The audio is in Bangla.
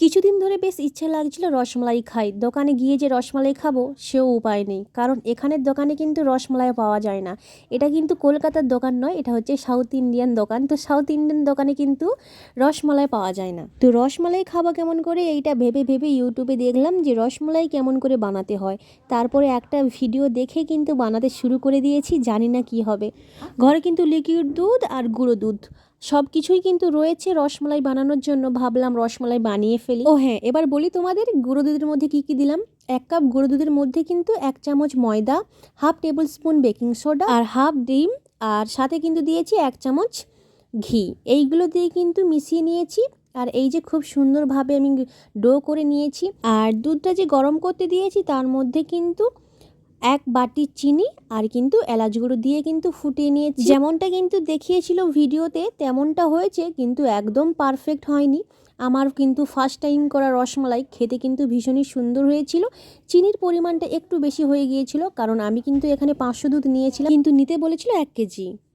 কিছুদিন ধরে বেশ ইচ্ছে লাগছিল রসমালাই খাই। দোকানে গিয়ে যে রসমালাই খাব, সেও উপায় নেই। কারণ এখানের দোকানে কিন্তু রসমালাই পাওয়া যায় না। এটা কিন্তু কলকাতার দোকান নয়, এটা হচ্ছে সাউথ ইন্ডিয়ান দোকান। তো সাউথ ইন্ডিয়ান দোকানে কিন্তু রসমালাই পাওয়া যায় না। তো রসমালাই খাব কেমন করে, এইটা ভেবে ভেবে ইউটিউবে দেখলাম যে রসমালাই কেমন করে বানাতে হয়। তারপরে একটা ভিডিও দেখে কিন্তু বানাতে শুরু করে দিয়েছি, জানি না কি হবে। ঘরে কিন্তু লিকুইড দুধ আর গুঁড়ো দুধ। সব কিছুই কিন্তু রয়েছে রসমালাই বানানোর জন্য। ভাবলাম রসমালাই বানিয়ে ফেলি। ও হ্যাঁ এবার বলি তোমাদের গুঁড়ো দুধের মধ্যে কি কি দিলাম? এক কাপ গুঁড়ো দুধের মধ্যে কিন্তু এক চামচ ময়দা, half tablespoon baking soda আর হাফ ডিম আর সাথে কিন্তু দিয়েছি এক চামচ ঘি। এইগুলো দিয়ে কিন্তু মিশিয়ে নিয়েছি আর এই যে খুব সুন্দরভাবে আমি ডো করে নিয়েছি। আর দুধটা যে গরম করতে দিয়েছি তার মধ্যে কিন্তু এক বাটি চিনি আর কিন্তু এলাচ গুঁড়ো দিয়ে কিন্তু ফুটিয়ে নিয়েছি। যেমনটা কিন্তু দেখিয়েছিল ভিডিওতে, তেমনটা হয়েছে, কিন্তু একদম পারফেক্ট হয়নি। আমার কিন্তু ফার্স্ট টাইম করা রসমালাই খেতে কিন্তু ভীষণই সুন্দর হয়েছিল। চিনির পরিমাণটা একটু বেশি হয়ে গিয়েছিল, কারণ আমি কিন্তু এখানে পাঁচশো দুধ নিয়েছিলাম। কিন্তু নিতে বলেছিল এক কেজি।